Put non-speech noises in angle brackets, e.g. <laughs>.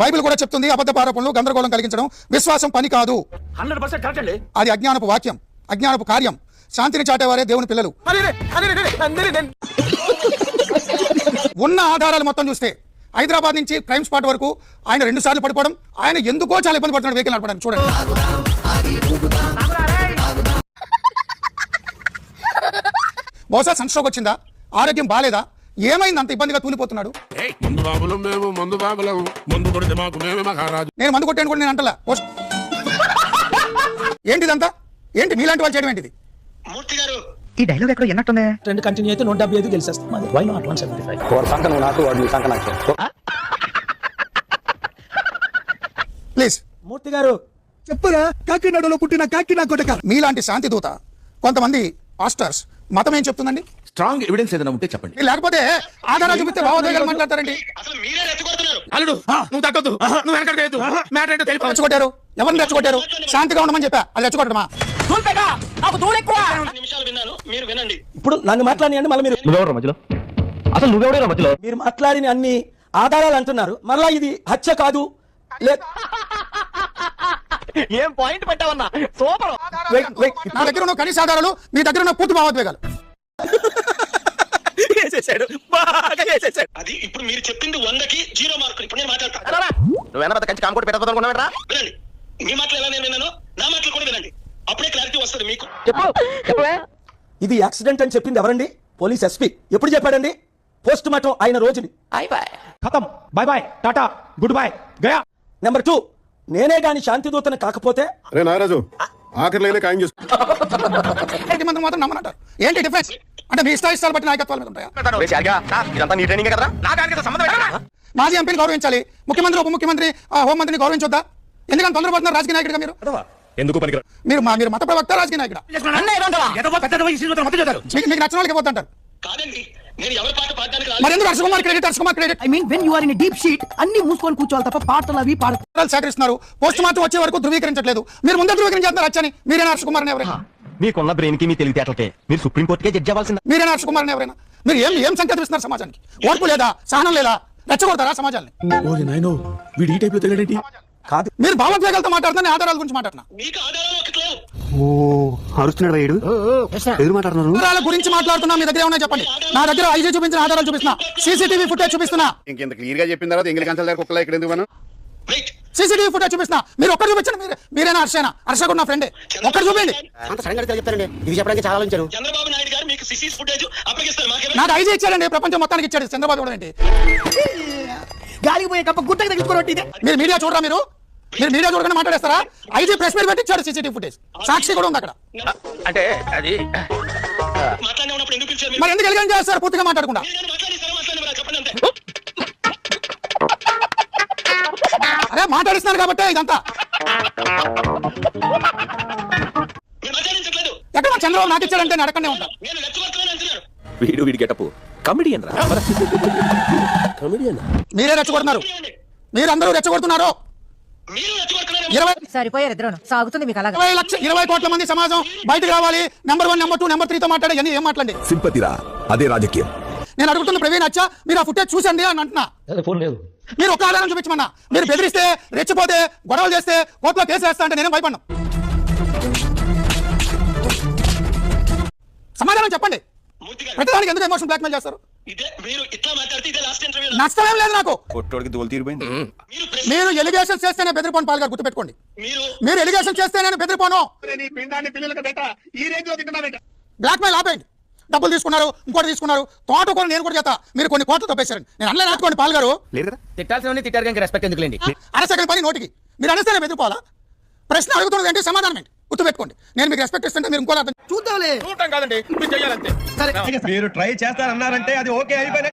Bible కూడా చెప్తుంది అబద్ధ ఆరోపణలు గందరగోళం కలిగించడం విశ్వాసం పని కాదు. అది అజ్ఞానపు వాక్యం అజ్ఞానపు కార్యం. శాంతిని చాటేవారే దేవుని పిల్లలు. ఉన్న ఆధారాలు మొత్తం చూస్తే హైదరాబాద్ నుంచి క్రైమ్ స్పాట్ వరకు ఆయన రెండు సార్లు పడిపోవడం ఆయన ఎందుకో చాలా ఇబ్బంది పడుతున్నాడు వెహికల్ నడపడానికి చూడండి. బహుశా సన్స్ట్రోక్ వచ్చిందా? ఆరోగ్యం బాలేదా? ఏమైంది అంత ఇబ్బందిగా తూలిపోతున్నాడు? మందు బాబులం మేము మందు బాబులం. మందు కొడితే మాకు మేమే మహారాజు. నేను మందు కొట్టాను కూడా నేను అంటలా. పోస్ట్- <laughs> ఏంటిదంతా? ఏంటి మీలాంటి వాళ్ళు చేయడం ఏంటిది? మూర్తి గారు. ఈ డైలాగ్ ఎక్కడ ఎన్నట్టుంది? ట్రెండ్ కంటిన్యూ అయితే నూట డెబ్బై ఐదు గెలిచేస్తాం. అది why not one seventy five please. Murthy garu చెప్పురా కాకినాడలో పుట్టిన కాకినా కొట్టక మీలాంటి శాంతి దూత కొంతమంది పాస్టర్స్ మతం ఏం చెప్తుందండి? స్ట్రాంగ్ ఎవిడెన్స్ ఏదైనా ఉంటే చెప్పండి. లేకపోతే ఆధారాలు చూపిస్తే భావోద్వేగాలు మాట్లాడతారండి. అసలు మీరే రెచ్చగొడుతున్నారు. అల్లుడు నువ్వు తగ్గొద్దు. నువ్వు వెనకడికి వేయద్దు. మ్యాటర్ ఏంటో తెలిపి రెచ్చగొట్టారు. ఎవరిని రెచ్చగొట్టారు? శాంతిగా ఉండమని చెప్పా. అది రెచ్చగొట్టడమా? రెండు నిమిషాలు విన్నాను. మీరు వినండి. ఇప్పుడు నన్ను మాట్లాడియండి మళ్ళీ మీరు నువ్వెవరు మధ్యలో? అసలు నువ్వెవడేరా మధ్యలో? మీరు మాట్లాడిన అన్ని ఆధారాలు అంటున్నారు. మరలా ఇది హత్య కాదు. ఏం పాయింట్ పెట్టావన్నా? సూపర్. నా దగ్గర ఉన్న కనీస ఆధారాలు మీ దగ్గర ఉన్న పూర్తి భావోద్వేగాలు. వేసేసాడు బాగా వేసేసాడు అది ఇప్పుడు మీరు చెప్పింది వందకి జీరో మార్కులు ఇప్పుడు నేను మాట్లాడతాను నువ్వు వెనక కంచి కామకోటి పెట్టదనుకున్నావేంట్రా వినండి. మీ మాటలు ఎలా నేను విన్నాను నా మాటలు కూడా వినండి. అప్పుడే క్లారిటీ వస్తుంది మీకు. చెప్పు చెప్పవే. ఇది యాక్సిడెంట్ అని చెప్పింది ఎవరండి? Police SP. ఎప్పుడు చెప్పాడండి? పోస్ట్ మార్టం అయిన రోజుని. ఖతం bye. Bye Tata. Good bye. Gaya. Number two. నేనే గాని శాంతిదూతను కాకపోతే రే నారాజు ఆఖరి లైన్ ఖాయం చేసుకో <laughs> మాత్రం నమ్మనంటారు? ఏంటి డిఫరెన్స్? అంటే మీ ఇష్ట ఇష్టాలు బట్టి నాయకత్వాల మీద ఉంటాయా? ఇదంతా నీ ట్రైనింగ్ కదరా నా దానికి సంబంధం ఏంటరా? మాజీ ఎంపీని గౌరవించాలి. ముఖ్యమంత్రి ఉప ముఖ్యమంత్రి ఆ, హోంమంత్రిని గౌరవించొద్దా? ఎందుకంటే తొందరపడుతున్నారు రాజకీయ నాయకుడిగా మీరు. ఎందుకు పనికి మీరు మా మీరు మత ప్రవక్త రాజకీయ నాయకుడు? మీకు నచ్చిన వాళ్ళకి మరి Harsha Kumar credit Harsha Kumar credit I mean when you are in deep shit అన్ని మూసుకొని కూర్చోవాలి తప్ప పాటలు అవి పాడ వివరాలు సేకరిస్తున్నారు. పోస్ట్ మార్టం వచ్చే వరకు ధృవీకరించట్లేదు. మీరు ముందే ధృవీకరించేస్తున్నారు అచ్చని. మీరేనా హర్ష కుమార్ ఎవరైనా? మీకున్న బ్రెయిన్కి మీ తెలివితేటలకే. మీరు సుప్రీం కోర్టుకే జడ్జి అవ్వాల్సింది. మీరేనా హర్ష కుమార్ ఎవరైనా? మీరు ఏం ఏం సంకేతం ఇస్తున్నారు సమాజానికి? ఓర్పు లేదా? సహనం లేదా? రెచ్చగొడతారా సమాజాన్ని? ఓరి నాయనో వీడి ఈ టైప్లో తెలియడేంటి? కాదు. మీరు భావోద్వేగాలతో మాట్లాడుతున్నా ఆధారాల గురించి మాట్లాడుతున్నా. మీకు ఆధారాలు ఒకటి లేవు. అరుస్తున్నాడు వేడు ఎదురు మాట్లాడుతున్నారు? ఆధారాల గురించి మాట్లాడుతున్నా మీ దగ్గర ఏమన్నా చెప్పండి? నా దగ్గర ఐజీ చూపించిన ఆధారాలు చూపిస్తున్నా. సీసీటీవీ ఫుటేజ్ చూపిస్తున్నా. ఇంకెంత క్లియర్గా చెప్పిన తర్వాత ఎంగిలి కంచాల దగ్గర కుక్కలా ఇక్కడ ఎందుకు మనం? సీసీటీవీ ఫుటేజ్ చూపిస్తున్నా. మీరు ఒక్కరు చూపించండి మీరు మీరేనా హర్షేనా? హర్ష కూడా నా ఫ్రెండే. ఒక్కరు చూపించండి. అంత సడన్ చెప్తారండి. ఇది చెప్పడానికి చాలా ఆలోచించారు. చంద్రబాబు నాయుడు గారు మీకు సిసీస్ ఫుటేజ్ అప్పగిస్తారు. నాకు ఐజీ ఇచ్చాడండి ప్రపంచం మొత్తానికి ఇచ్చాడు. చంద్రబాబు కూడా ఏంటి? గాలికి పోయే కప్ప గుట్టకి తగ్గించుకోవడం ఇదే. మీరు మీడియా చూడరా మీరు? మీరు మీడియా చూడకుండా మాట్లాడేస్తారా? ఐజీ ప్రెస్ మీట్ పెట్టి ఇచ్చాడు సీసీటీవీ ఫుటేజ్. సాక్షి కూడా ఉంది అక్కడ. అంటే అది మాట్లాడిన ఉన్నప్పుడు ఎందుకు పిలిచారు మీరు? మరి ఎందుకు ఎలిగేం చేస్తారు? పూర్తిగా మాట్లాడకుండా మాట్లాడిస్తున్నారు కాబట్టి ఇదంతా. ఎక్కడ చంద్రబాబు నాకు ఇచ్చాడంటే రెచ్చగొడుతున్నాను అంటున్నారు. వీడు వీడి గెటప్. కమిడియన్ రా. మీరే రెచ్చగొడుతున్నారు. మీరందరూ రెచ్చగొడుతున్నారు. సరిపోయారు ఇద్దరు సాగుతుంది మీకు అలాగా. ఇరవై లక్ష ఇరవై కోట్ల మంది సమాజం బయటకు రావాలి. Number one number two number త్రీతో మాట్లాడే ఏం మాట్లాడి సింపతిరా అదే రాజకీయం. నేను అడుగుతున్న ప్రవీణ్ అచ్చా మీరు ఆ ఫుటేజ్ చూసండి అని అంటున్నా. ఫోన్ లేదు. మీరు ఒక ఆధారం చూపించమన్నా. మీరు బెదిరిస్తే రెచ్చిపోతే గొడవలు చేస్తే కోర్టులో కేసు వేస్తా అంటే నేనేం భయపడ్ను. సమాధానం చెప్పండి. ప్రతిదానికి ఎందుకు ఎమోషన్ బ్లాక్మెయిల్ చేస్తారు? ఇదే మీరు ఇట్లా మాట్లాడితే ఇదే లాస్ట్ ఇంటర్వ్యూ నష్టమేం లేదు నాకు. కొట్టోడికి దోలు తీరిపోయింది. మీరు ఎలిగేషన్ చేస్తేనే బెదిరిపోను పాల్గారు గుర్తుపెట్టుకోండి. మీరు మీరు ఎలిగేషన్ చేస్తే నేను బెదిరిపోను. బ్లాక్మెయిల్ ఆపేయండి. డబ్బులు తీసుకున్నారు ఇంకోటి తీసుకున్నారు. తోట కూడా నేను కూడా చేస్తా. మీరు కొన్ని కోట్లు తప్పేశారండి నేను అనలే నాటుకోండి పాల్గారు లేదు కదా? తిట్టాల్సిన తిట్టారు కానీ రెస్పెక్ట్ ఎందుకులేండి అరసెకండ్ పని నోటికి. మీరు అనేస్తేనే బెదిరిపోవాలా ప్రశ్న అడుగుతున్నది ఏంటి సమాధానం ఏంటి గుర్తుపెట్టుకోండి. నేను మీకు రెస్పెక్ట్ ఇస్తుంటే మీరు ఇంకోలా చూద్దాంలే. చూడటం కాదండి. మీరు ట్రై చేస్తారన్నారంటే అది ఓకే అయిపోయిన